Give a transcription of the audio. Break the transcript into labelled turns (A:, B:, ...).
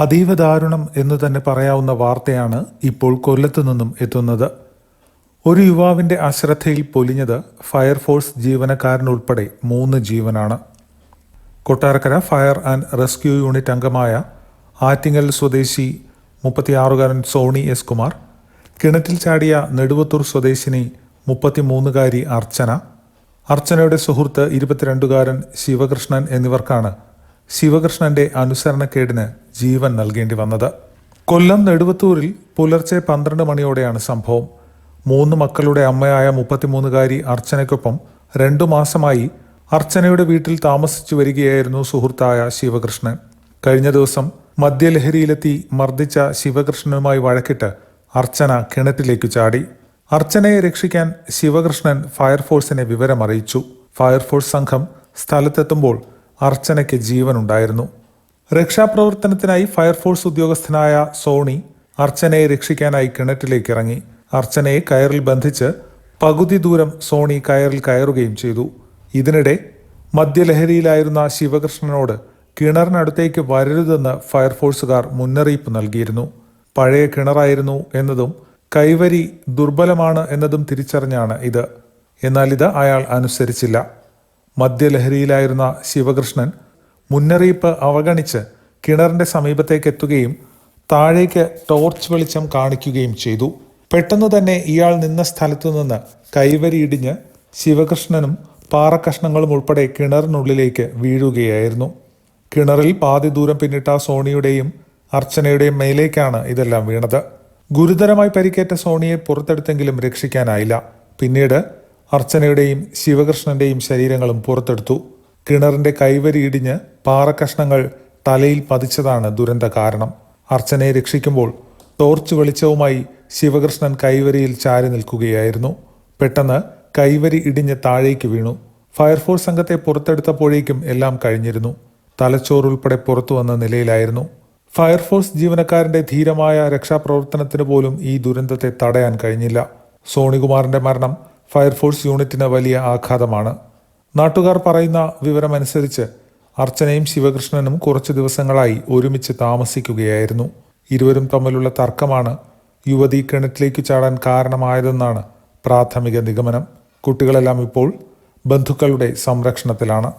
A: അതീവ ദാരുണം എന്ന് തന്നെ പറയാവുന്ന വാർത്തയാണ് ഇപ്പോൾ കൊല്ലത്തു നിന്നും എത്തുന്നത്. ഒരു യുവാവിന്റെ അശ്രദ്ധയിൽ പൊലിഞ്ഞത് ഫയർഫോഴ്സ് ജീവനക്കാരനുൾപ്പെടെ മൂന്ന് ജീവനാണ്. Kottarakkara fire and rescue unit അംഗമായ ആറ്റിങ്ങൽ സ്വദേശി മുപ്പത്തിയാറുകാരൻ സോണി എസ് കുമാർ കിണറ്റിൽ ചാടിയ നെടുവത്തൂർ സ്വദേശിനി മുപ്പത്തിമൂന്നുകാരി അർച്ചന അർച്ചനയുടെ സുഹൃത്ത് ഇരുപത്തിരണ്ടുകാരൻ ശിവകൃഷ്ണൻ എന്നിവർക്കാണ് ശിവകൃഷ്ണന്റെ അനുസരണക്കേടിന് ജീവൻ നൽകേണ്ടി വന്നത്. കൊല്ലം നെടുവത്തൂരിൽ പുലർച്ചെ പന്ത്രണ്ട് മണിയോടെയാണ് സംഭവം. മൂന്ന് മക്കളുടെ അമ്മയായ മുപ്പത്തിമൂന്നുകാരി അർച്ചനയ്ക്കൊപ്പം രണ്ടു മാസമായി അർച്ചനയുടെ വീട്ടിൽ താമസിച്ചു വരികയായിരുന്നു സുഹൃത്തായ ശിവകൃഷ്ണൻ. കഴിഞ്ഞ ദിവസം മദ്യലഹരിയിലെത്തി മർദ്ദിച്ച ശിവകൃഷ്ണനുമായി വഴക്കിട്ട് അർച്ചന കിണറ്റിലേക്ക് ചാടി. അർച്ചനയെ രക്ഷിക്കാൻ ശിവകൃഷ്ണൻ ഫയർഫോഴ്സിനെ വിവരമറിയിച്ചു. ഫയർഫോഴ്സ് സംഘം സ്ഥലത്തെത്തുമ്പോൾ അർച്ചനയ്ക്ക് ജീവനുണ്ടായിരുന്നു. രക്ഷാപ്രവർത്തനത്തിനായി ഫയർഫോഴ്സ് ഉദ്യോഗസ്ഥനായ സോണി അർച്ചനയെ രക്ഷിക്കാനായി കിണറ്റിലേക്ക് ഇറങ്ങി അർച്ചനയെ കയറിൽ ബന്ധിച്ച് പകുതി ദൂരം സോണി കയറിൽ കയറുകയും ചെയ്തു. ഇതിനിടെ മദ്യലഹരിയിലായിരുന്ന ശിവകൃഷ്ണനോട് കിണറിനടുത്തേക്ക് വരരുതെന്ന് ഫയർഫോഴ്സുകാർ മുന്നറിയിപ്പ് നൽകിയിരുന്നു. പഴയ കിണറായിരുന്നു എന്നതും കൈവരി ദുർബലമാണ് എന്നതും തിരിച്ചറിഞ്ഞാണ് ഇത്. എന്നാൽ ഇത് അയാൾ അനുസരിച്ചില്ല. മദ്യലഹരിയിലായിരുന്ന ശിവകൃഷ്ണൻ മുന്നറിയിപ്പ് അവഗണിച്ച് കിണറിന്റെ സമീപത്തേക്ക് എത്തുകയും താഴേക്ക് ടോർച്ച് വെളിച്ചം കാണിക്കുകയും ചെയ്തു. പെട്ടെന്ന് തന്നെ ഇയാൾ നിന്ന സ്ഥലത്തു നിന്ന് കൈവരിയിടിഞ്ഞ് ശിവകൃഷ്ണനും പാറക്കഷ്ണങ്ങളും ഉൾപ്പെടെ കിണറിനുള്ളിലേക്ക് വീഴുകയായിരുന്നു. കിണറിൽ പാതി ദൂരം പിന്നിട്ട സോണിയുടെയും അർച്ചനയുടെയും മേലേക്കാണ് ഇതെല്ലാം വീണത്. ഗുരുതരമായി പരിക്കേറ്റ സോണിയെ പുറത്തെടുത്തെങ്കിലും രക്ഷിക്കാനായില്ല. പിന്നീട് അർച്ചനയുടെയും ശിവകൃഷ്ണന്റെയും ശരീരങ്ങളും പുറത്തെടുത്തു. കിണറിന്റെ കൈവരി ഇടിഞ്ഞ് പാറക്കഷ്ണങ്ങൾ തലയിൽ പതിച്ചതാണ് ദുരന്ത കാരണം. അർച്ചനയെ രക്ഷിക്കുമ്പോൾ ടോർച്ച് വെളിച്ചവുമായി ശിവകൃഷ്ണൻ കൈവരിയിൽ ചാരി നിൽക്കുകയായിരുന്നു. പെട്ടെന്ന് കൈവരി ഇടിഞ്ഞ് താഴേക്ക് വീണു. ഫയർഫോഴ്സ് സംഘത്തെ പുറത്തെടുത്തപ്പോഴേക്കും എല്ലാം കഴിഞ്ഞിരുന്നു. തലച്ചോറുൾപ്പെടെ പുറത്തു വന്ന നിലയിലായിരുന്നു. ഫയർഫോഴ്സ് ജീവനക്കാരന്റെ ധീരമായ രക്ഷാപ്രവർത്തനത്തിന് പോലും ഈ ദുരന്തത്തെ തടയാൻ കഴിഞ്ഞില്ല. സോണികുമാറിന്റെ മരണം ഫയർഫോഴ്സ് യൂണിറ്റിന് വലിയ ആഘാതമാണ്. നാട്ടുകാർ പറയുന്ന വിവരമനുസരിച്ച് അർച്ചനയും ശിവകൃഷ്ണനും കുറച്ചു ദിവസങ്ങളായി ഒരുമിച്ച് താമസിക്കുകയായിരുന്നു. ഇരുവരും തമ്മിലുള്ള തർക്കമാണ് യുവതി കിണറ്റിലേക്ക് ചാടാൻ കാരണമായതെന്നാണ് പ്രാഥമിക നിഗമനം. കുട്ടികളെല്ലാം ഇപ്പോൾ ബന്ധുക്കളുടെ സംരക്ഷണത്തിലാണ്.